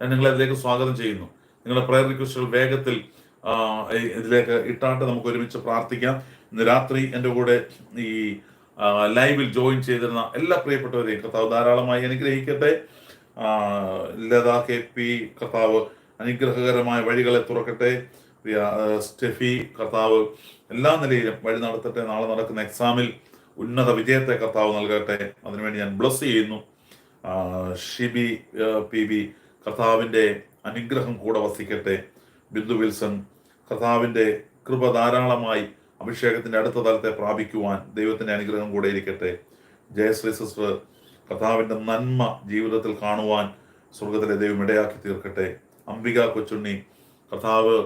ഞാൻ നിങ്ങളെ അതിലേക്ക് സ്വാഗതം ചെയ്യുന്നു. നിങ്ങളുടെ പ്രയർ റിക്വസ്റ്റുകൾ വേഗത്തിൽ ഇതിലേക്ക് ഇട്ടാണ്ട് നമുക്ക് ഒരുമിച്ച് പ്രാർത്ഥിക്കാം. ഇന്ന് രാത്രി എന്റെ കൂടെ ഈ ലൈവിൽ ജോയിൻ ചെയ്തിരുന്ന എല്ലാ പ്രിയപ്പെട്ടവരെയും കർത്താവ് ധാരാളമായി അനുഗ്രഹിക്കട്ടെ. ലത കെ പി കർത്താവ് അനുഗ്രഹകരമായ വഴികളെ തുറക്കട്ടെ. സ്റ്റെഫി കർത്താവ് എല്ലാ നിലയിലും വഴി നടത്തട്ടെ. നാളെ നടക്കുന്ന എക്സാമിൽ ഉന്നത വിജയത്തെ കർത്താവ് നൽകട്ടെ. അതിനുവേണ്ടി ഞാൻ ബ്ലസ് ചെയ്യുന്നു. ഷിബി പി ബി കർത്താവിന്റെ അനുഗ്രഹം കൂടെ വസിക്കട്ടെ. ബിന്ദു വിൽസൺ കർത്താവിന്റെ കൃപ ധാരാളമായി അഭിഷേകത്തിന്റെ അടുത്ത തലത്തെ പ്രാപിക്കുവാൻ ദൈവത്തിന്റെ അനുഗ്രഹം കൂടെ ഇരിക്കട്ടെ. ജയശ്രീ സിസ്റ്റർ കർത്താവിന്റെ നന്മ ജീവിതത്തിൽ കാണുവാൻ സ്വർഗത്തിലെ ദൈവം ഇടയാക്കി തീർക്കട്ടെ. അംബിക കൊച്ചുണ്ണി കർത്താവ്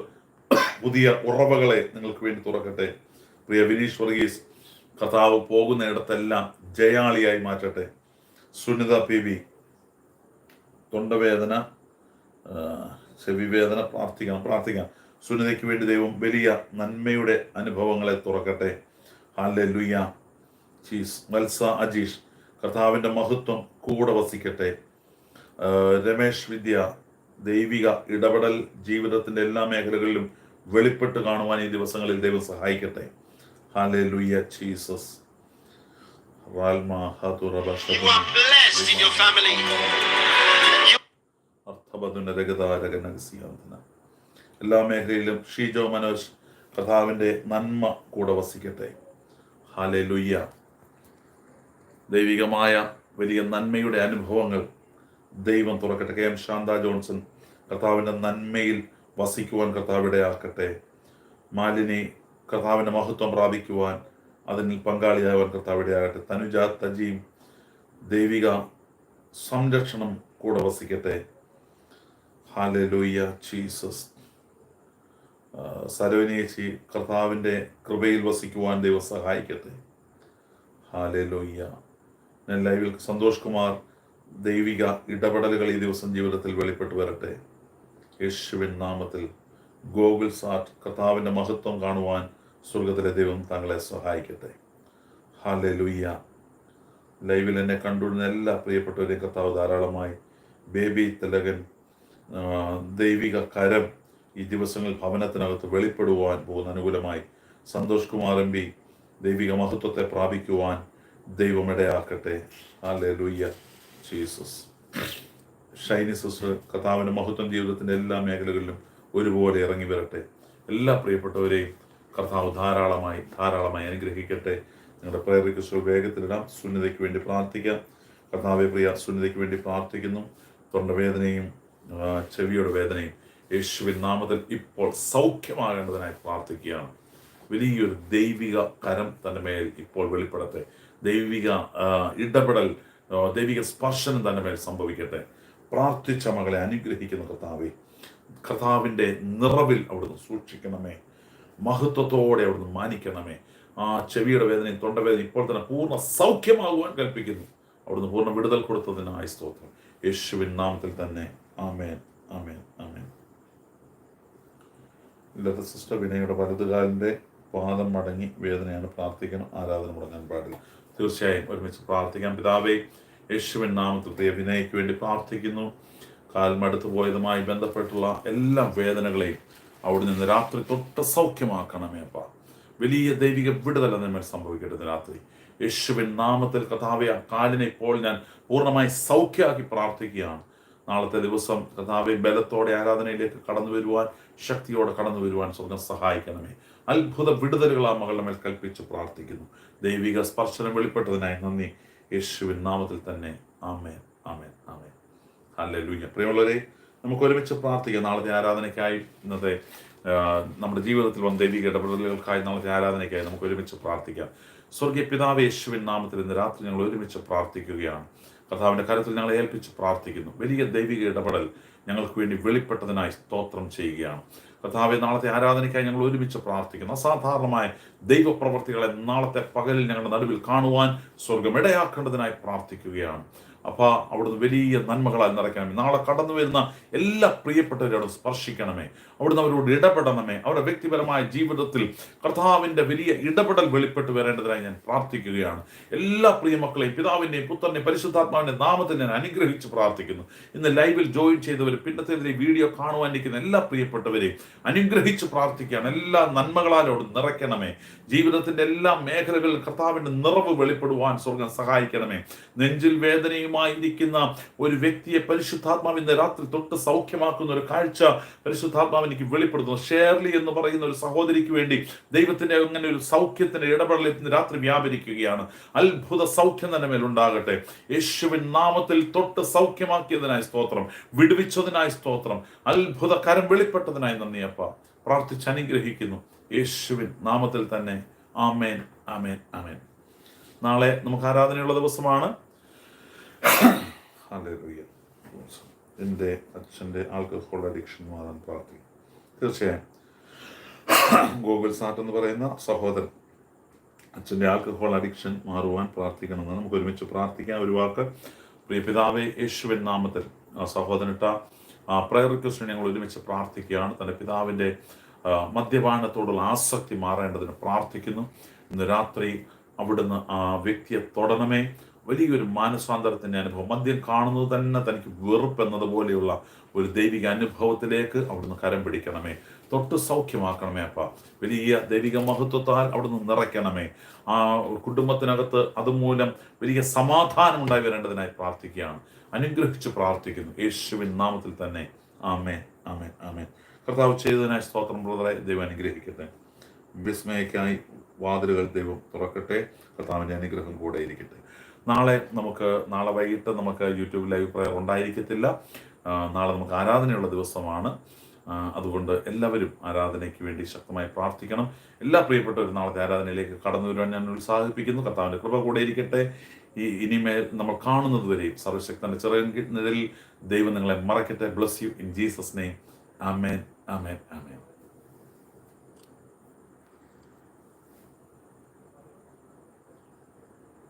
പുതിയ ഉറവകളെ നിങ്ങൾക്ക് വേണ്ടി തുറക്കട്ടെ. പ്രിയ വിനീഷ് വർഗീസ് കർത്താവ് പോകുന്നിടത്തെല്ലാം ജയാളിയായി മാറ്റട്ടെ. സുനിത പി വി തൊണ്ടവേദന ചെവിവേദന പ്രാർത്ഥിക്കണം പ്രാർത്ഥിക്കാം. സുനിതയ്ക്ക് വേണ്ടി ദൈവം വലിയ നന്മയുടെ അനുഭവങ്ങളെ തുറക്കട്ടെ. ഹാലെ ലുയ്യ ചീസ് മത്സ അജീഷ്. കർത്താവിന്റെ മഹത്വം കൂടെ വസിക്കട്ടെ. രമേശ് വിദ്യ ദൈവിക ഇടപെടൽ ജീവിതത്തിന്റെ എല്ലാ മേഖലകളിലും വെളിപ്പെട്ട് കാണുവാൻ ഈ ദിവസങ്ങളിൽ ദൈവം സഹായിക്കട്ടെ. ഹാലേ ലുയ ജീസസ് എല്ലാ മേഖലയിലും ഷീജോ മനോജ് കഥാവിന്റെ നന്മ കൂടെ വസിക്കട്ടെ. ഹാലേ ലുയ്യ ദൈവികമായ വലിയ നന്മയുടെ അനുഭവങ്ങൾ ദൈവം തുറക്കട്ടെ. കെ എം ശാന്ത ജോൺസൺ കർത്താവിന്റെ നന്മയിൽ വസിക്കുവാൻ കർത്താവിടെ മാലിനി കർത്താവിന്റെ മഹത്വം പ്രാപിക്കുവാൻ അതിൽ പങ്കാളിയാവാൻ കർത്താവിടെ ആകട്ടെ. തനുജ തജീം ദൈവിക സംരക്ഷണം കൂടെ വസിക്കട്ടെ. Hallelujah Jesus. സരോനേച്ചി കർത്താവിന്റെ കൃപയിൽ വസിക്കുവാൻ ദൈവം സഹായിക്കട്ടെ. ഹാലലൂയ്യ ലൈവിൽ സന്തോഷ് കുമാർ ദൈവിക ഇടപെടലുകൾ ഈ ദിവസം ജീവിതത്തിൽ വെളിപ്പെട്ടു വരട്ടെ. യേശുവിൻ നാമത്തിൽ ഗോകുൽ സാറ്റ് കർത്താവിന്റെ മഹത്വം കാണുവാൻ സ്വർഗത്തിലെ ദൈവം താങ്കളെ സഹായിക്കട്ടെ. ഹാലെ ലുയ്യ ലൈവിൽ എന്നെ കണ്ടുവിടുന്ന എല്ലാ പ്രിയപ്പെട്ടവരെയും കർത്താവ് ധാരാളമായി ബേബി തിലകൻ ദൈവിക കരം ഈ ദിവസങ്ങളിൽ ഭവനത്തിനകത്ത് വെളിപ്പെടുവാൻ പോകുന്ന അനുകൂലമായി സന്തോഷ് കുമാർ എം പി ദൈവിക മഹത്വത്തെ പ്രാപിക്കുവാൻ ദൈവം ആ ജീസസ് ഷൈനി സിസ്റ്റർ കഥാവിന്റെ മഹത്വം ജീവിതത്തിന്റെ എല്ലാ മേഖലകളിലും ഒരുപോലെ ഇറങ്ങി വരട്ടെ. എല്ലാ പ്രിയപ്പെട്ടവരെയും കർത്താവ് ധാരാളമായി ധാരാളമായി അനുഗ്രഹിക്കട്ടെ. നിങ്ങളുടെ പ്രയർ വേഗത്തിലിടാം സുന്നിതയ്ക്ക് വേണ്ടി പ്രാർത്ഥിക്കാം. കർത്താവെ പ്രിയ സുന്നിതയ്ക്ക് വേണ്ടി പ്രാർത്ഥിക്കുന്നു. തൊണ്ടവേദനയും വേദനയും ചെവിയുടെ വേദനയും യേശുവിൻ നാമത്തിൽ ഇപ്പോൾ സൗഖ്യമാകേണ്ടതിനായി പ്രാർത്ഥിക്കുകയാണ്. വലിയൊരു ദൈവിക കരം തന്റെ മേൽ ഇപ്പോൾ വെളിപ്പെടട്ടെ. ദൈവിക ഇടപെടൽ ദൈവിക സ്പർശനം തന്നെ മേൽ സംഭവിക്കട്ടെ. പ്രാർത്ഥിച്ച മകളെ അനുഗ്രഹിക്കുന്ന കർത്താവെ കർത്താവിന്റെ നിറവിൽ അവിടുന്ന് സൂക്ഷിക്കണമേ. മഹത്വത്തോടെ അവിടുന്ന് മാനിക്കണമേ. ആ ചെവിയുടെ വേദനയും തൊണ്ടവേദന ഇപ്പോൾ തന്നെ പൂർണ സൗഖ്യമാകുവാൻ കൽപ്പിക്കുന്നു. അവിടുന്ന് പൂർണ വിടുതൽ കൊടുത്തതിനായി സ്തോത്രം. യേശുവിൻ നാമത്തിൽ തന്നെ ആമേൻ ആമേൻ ആമേൻ. ഇല്ലാത്ത സിസ്റ്റർ വിനയുടെ വലതുകാലിന്റെ പാദം മടങ്ങി വേദനയാണ് പ്രാർത്ഥിക്കണം. ആരാധന മുടങ്ങാൻ പാടില്ല. തീർച്ചയായും ഒരുമിച്ച് പ്രാർത്ഥിക്കാം. പിതാവേ യേശുവിൻ നാമത്തിൽ പ്രിയ വേണ്ടി പ്രാർത്ഥിക്കുന്നു. കാൽ മടുത്തു പോയതുമായി ബന്ധപ്പെട്ടുള്ള എല്ലാ വേദനകളെയും അവിടെ നിന്ന് രാത്രി തൊട്ട് സൗഖ്യമാക്കണമേ അപ്പ. വലിയ ദൈവിക വിടുതല നമ്മൾ സംഭവിക്കട്ടെ രാത്രി. യേശുവിൻ നാമത്തിൽ കഥാവയ കാലിനെ ഇപ്പോൾ ഞാൻ പൂർണമായി സൗഖ്യമാക്കി പ്രാർത്ഥിക്കുകയാണ്. നാളത്തെ ദിവസം കഥാവെ ബലത്തോടെ ആരാധനയിലേക്ക് കടന്നു വരുവാൻ ശക്തിയോടെ കടന്നു വരുവാൻ സ്വർഗം സഹായിക്കണമേ. അത്ഭുത വിടുതലുകൾ ആ മകളുടെ മേൽ കൽപ്പിച്ച് പ്രാർത്ഥിക്കുന്നു. ദൈവിക സ്പർശനം വെളിപ്പെട്ടതിനായി നന്ദി. യേശുവിൻ നാമത്തിൽ തന്നെ. ആമേൻ. ആമേൻ. ആമേൻ. ഹല്ലേലൂയ പ്രിയമുള്ളവരെ നമുക്ക് ഒരുമിച്ച് പ്രാർത്ഥിക്കാം. നാളത്തെ ആരാധനയ്ക്കായി ഇന്നത്തെ നമ്മുടെ ജീവിതത്തിൽ വന്ന ദൈവിക ഇടപെടലുകൾക്കായി നാളത്തെ ആരാധനയ്ക്കായി നമുക്ക് ഒരുമിച്ച് പ്രാർത്ഥിക്കാം. സ്വർഗീയ പിതാവ് യേശുവിൻ നാമത്തിൽ ഇന്ന് രാത്രി ഞങ്ങൾ ഒരുമിച്ച് പ്രാർത്ഥിക്കുകയാണ്. കർത്താവിന്റെ കരത്തിൽ ഞങ്ങളെ ഏൽപ്പിച്ച് പ്രാർത്ഥിക്കുന്നു. വലിയ ദൈവിക ഇടപെടൽ ഞങ്ങൾക്ക് വേണ്ടി വെളിപ്പെട്ടതിനായി സ്തോത്രം ചെയ്യുകയാണ്. കർത്താവെ നാളത്തെ ആരാധനയ്ക്കായി ഞങ്ങൾ ഒരുമിച്ച് പ്രാർത്ഥിക്കുന്നു. അസാധാരണമായ ദൈവപ്രവർത്തികളെ നാളത്തെ പകലിൽ ഞങ്ങളുടെ നടുവിൽ കാണുവാൻ സ്വർഗം ഇടയാക്കേണ്ടതിനായി പ്രാർത്ഥിക്കുകയാണ്. അപ്പൊ അവിടുന്ന് വലിയ നന്മകളാൽ നിറയ്ക്കണമേ നാളെ കടന്നു വരുന്ന എല്ലാ പ്രിയപ്പെട്ടവരോടും സ്പർശിക്കണമേ. അവിടുന്ന് അവരോട് ഇടപെടണമേ. അവരുടെ വ്യക്തിപരമായ ജീവിതത്തിൽ കർത്താവിന്റെ വലിയ ഇടപെടൽ വെളിപ്പെട്ട് വരേണ്ടതിനായി ഞാൻ പ്രാർത്ഥിക്കുകയാണ്. എല്ലാ പ്രിയമക്കളെയും പിതാവിന്റെയും പുത്രന്റെയും പരിശുദ്ധാത്മാവിന്റെ നാമത്തിൽ ഞാൻ അനുഗ്രഹിച്ച് പ്രാർത്ഥിക്കുന്നു. ഇന്ന് ലൈവിൽ ജോയിൻ ചെയ്തവർ പിന്നത്തെ വീഡിയോ കാണുവാൻ ഇരിക്കുന്ന എല്ലാ പ്രിയപ്പെട്ടവരെയും അനുഗ്രഹിച്ച് പ്രാർത്ഥിക്കുകയാണ്. എല്ലാ നന്മകളാലോട് നിറയ്ക്കണമേ. ജീവിതത്തിന്റെ എല്ലാ മേഖലകളിൽ കർത്താവിന്റെ നിറവ് വെളിപ്പെടുവാൻ സ്വർഗം സഹായിക്കണമേ. നെഞ്ചിൽ വേദനയുമായി ഇരിക്കുന്ന ഒരു വ്യക്തിയെ പരിശുദ്ധാത്മാവിന്റെ രാത്രി തൊട്ട് സൗഖ്യമാക്കുന്ന ഒരു കാഴ്ച പരിശുദ്ധാത്മാവ് എനിക്ക് വെളിപ്പെടുത്തുന്നു. ഷേർലി എന്ന് പറയുന്ന ഒരു സഹോദരിക്ക് വേണ്ടി ദൈവത്തിന്റെ അങ്ങനെ ഒരു സൗഖ്യത്തിന്റെ ഇടപെടൽ ഇന്ന് രാത്രി വ്യാപരിക്കുകയാണ്. അത്ഭുത സൗഖ്യം തന്നെ മേലുണ്ടാകട്ടെ. യേശുവിൻ നാമത്തിൽ തൊട്ട് സൗഖ്യമാക്കിയതിനായി സ്തോത്രം വിടുവിച്ചതിനായി സ്തോത്രം അത്ഭുത കരം വെളിപ്പെട്ടതിനായി നന്ദിയപ്പ പ്രാർത്ഥിച്ച് അനുഗ്രഹിക്കുന്നു. യേശുവിൻ നാമത്തിൽ തന്നെ. ആമേൻ ആമേൻ ആമേൻ. നാളെ നമുക്ക് ആരാധനയുള്ള ദിവസമാണ്. ഹല്ലേലൂയ. എന്റെ അച്ഛന്റെ ആൽക്കഹോൾ അഡിക്ഷൻ മാറാൻ പ്രാർത്ഥിക്കും തീർച്ചയായും. ഗോകുൽ സാറ്റ് എന്ന് പറയുന്ന സഹോദരൻ അച്ഛന്റെ ആൽക്കഹോൾ അഡിക്ഷൻ മാറുവാൻ പ്രാർത്ഥിക്കണമെന്ന് നമുക്ക് ഒരുമിച്ച് പ്രാർത്ഥിക്കാം. ഒരു വാക്ക് പ്രിയ പിതാവെ യേശുവിൻ നാമത്തിൽ ആ സഹോദരനിട്ട ആ പ്രയർ റിക്വസ്റ്റിന് ഞങ്ങൾ ഒരുമിച്ച് പ്രാർത്ഥിക്കുകയാണ്. തന്റെ പിതാവിന്റെ മദ്യപാനത്തോടുള്ള ആസക്തി മാറേണ്ടതിന് പ്രാർത്ഥിക്കുന്നു. ഇന്ന് രാത്രി അവിടുന്ന് ആ വ്യക്തിയെ തൊടണമേ. വലിയൊരു മാനസാന്തരത്തിന്റെ അനുഭവം. മദ്യം കാണുന്നത് തന്നെ തനിക്ക് വെറുപ്പ് എന്നതുപോലെയുള്ള ഒരു ദൈവിക അനുഭവത്തിലേക്ക് അവിടുന്ന് കരം പിടിക്കണമേ. തൊട്ട് സൗഖ്യമാക്കണമേ അപ്പ. വലിയ ദൈവിക മഹത്വത്താൽ അവിടുന്ന് നിറയ്ക്കണമേ. ആ കുടുംബത്തിനകത്ത് അതുമൂലം വലിയ സമാധാനം ഉണ്ടായി വരേണ്ടതിനായി പ്രാർത്ഥിക്കുകയാണ്. അനുഗ്രഹിച്ച് പ്രാർത്ഥിക്കുന്നു. യേശുവിൻ നാമത്തിൽ തന്നെ. ആമേ ആമേ ആമേ കർത്താവ് ചെയ്തതിനായി സ്തോത്രം ബ്രദറെ. ദൈവം അനുഗ്രഹിക്കട്ടെ. വിസ്മയക്കായി വാതിലുകൾ ദൈവം തുറക്കട്ടെ. കർത്താവിന്റെ അനുഗ്രഹം കൂടെ ഇരിക്കട്ടെ. നാളെ നമുക്ക് നാളെ വൈകിട്ട് നമുക്ക് യൂട്യൂബ് ലൈവ് പ്രയർ ഉണ്ടായിരിക്കത്തില്ല. നാളെ നമുക്ക് ആരാധനയുള്ള ദിവസമാണ്. അതുകൊണ്ട് എല്ലാവരും ആരാധനയ്ക്ക് വേണ്ടി ശക്തമായി പ്രാർത്ഥിക്കണം. എല്ലാ പ്രിയപ്പെട്ടവരും നാളത്തെ ആരാധനയിലേക്ക് കടന്നു വരുവാൻ ഞാൻ ഉത്സാഹിപ്പിക്കുന്നു. കർത്താവിന്റെ കൃപ കൂടെ ഇരിക്കട്ടെ. ഈ ഇനിമേൽ നമ്മൾ കാണുന്നത് വരെയും സർവശക്തന്റെ ചെറിയ നിഴലിൽ ദൈവം നിങ്ങളെ മറക്കട്ടെ. Bless you in Jesus name amen amen amen